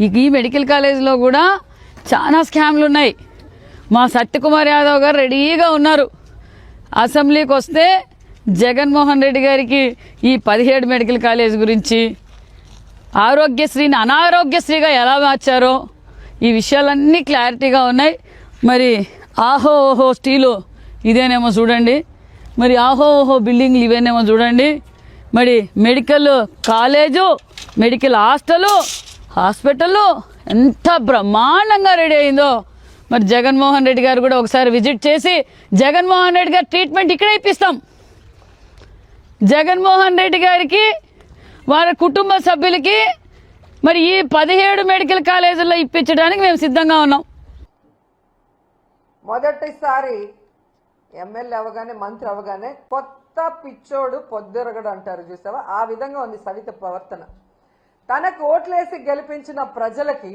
ఈ మెడికల్ కాలేజ్లో కూడా చాలా స్కామ్లు ఉన్నాయి మా సత్యకుమార్ యాదవ్ గారు రెడీగా ఉన్నారు. అసెంబ్లీకి వస్తే జగన్మోహన్ రెడ్డి గారికి ఈ పదిహేడు మెడికల్ కాలేజ్ గురించి ఆరోగ్యశ్రీని అనారోగ్యశ్రీగా ఎలా మార్చారో ఈ విషయాలన్నీ క్లారిటీగా ఉన్నాయి. మరి ఆహో ఓహో స్టీలు ఇదేనేమో చూడండి. మరి ఆహో ఓహో బిల్డింగ్లు ఇవేనేమో చూడండి. మరి మెడికల్ కాలేజు మెడికల్ హాస్టలు హాస్పిటల్లో ఎంత బ్రహ్మాండంగా రెడీ అయిందో. మరి జగన్మోహన్ రెడ్డి గారు కూడా ఒకసారి విజిట్ చేసి జగన్మోహన్ రెడ్డి గారు ట్రీట్మెంట్ ఇక్కడే ఇప్పిస్తాం. జగన్మోహన్ రెడ్డి గారికి వారి కుటుంబ సభ్యులకి మరి ఈ పదిహేడు మెడికల్ కాలేజీల్లో ఇప్పించడానికి మేము సిద్ధంగా ఉన్నాం. మొదటిసారి ఎమ్మెల్యే అవగానే మంత్రి అవగానే కొత్త పిచ్చోడు పొద్దురగడు అంటారు చూసావా? ఆ విధంగా ఉంది సవిత ప్రవర్తన. తనకు ఓట్లేసి గెలిపించిన ప్రజలకి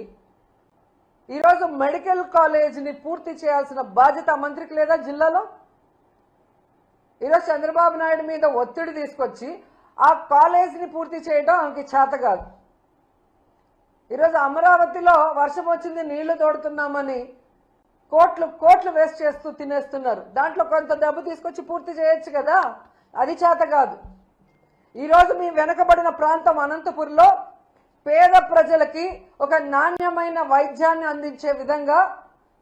ఈరోజు మెడికల్ కాలేజీని పూర్తి చేయాల్సిన బాధ్యత మంత్రికి లేదా జిల్లాలో? ఈరోజు చంద్రబాబు నాయుడు మీద ఒత్తిడి తీసుకొచ్చి ఆ కాలేజీని పూర్తి చేయడం ఆమెకి చేత కాదు. ఈరోజు అమరావతిలో వర్షం వచ్చింది నీళ్ళు తోడుతున్నామని కోట్లు కోట్లు వేస్ట్ చేస్తూ తినేస్తున్నారు. దాంట్లో కొంత డబ్బు తీసుకొచ్చి పూర్తి చేయొచ్చు కదా? అది చేత కాదు. ఈరోజు మీ వెనకబడిన ప్రాంతం అనంతపురంలో పేద ప్రజలకి ఒక నాణ్యమైన వైద్యాన్ని అందించే విధంగా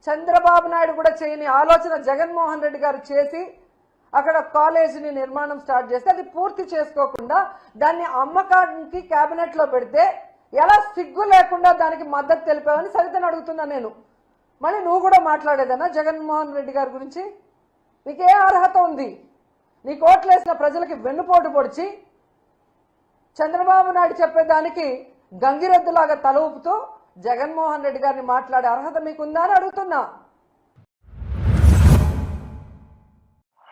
చంద్రబాబు నాయుడు కూడా చేయని ఆలోచన జగన్మోహన్ రెడ్డి గారు చేసి అక్కడ కాలేజీని నిర్మాణం స్టార్ట్ చేస్తే అది పూర్తి చేసుకోకుండా దాన్ని అమ్మకానికి క్యాబినెట్లో పెడితే ఎలా సిగ్గు లేకుండా దానికి మద్దతు తెలిపావని సరితను అడుగుతున్నా నేను. మళ్ళీ నువ్వు కూడా మాట్లాడేదన్నా జగన్మోహన్ రెడ్డి గారి గురించి? నీకే అర్హత ఉంది. నీ కోట్లేసిన ప్రజలకి వెన్నుపోటు పొడిచి చంద్రబాబు నాయుడు చెప్పేదానికి గంగిరెద్దులాగా తల ఊపుతూ జగన్మోహన్ రెడ్డి గారిని మాట్లాడే అర్హత మీకుందా అని అడుగుతున్నా.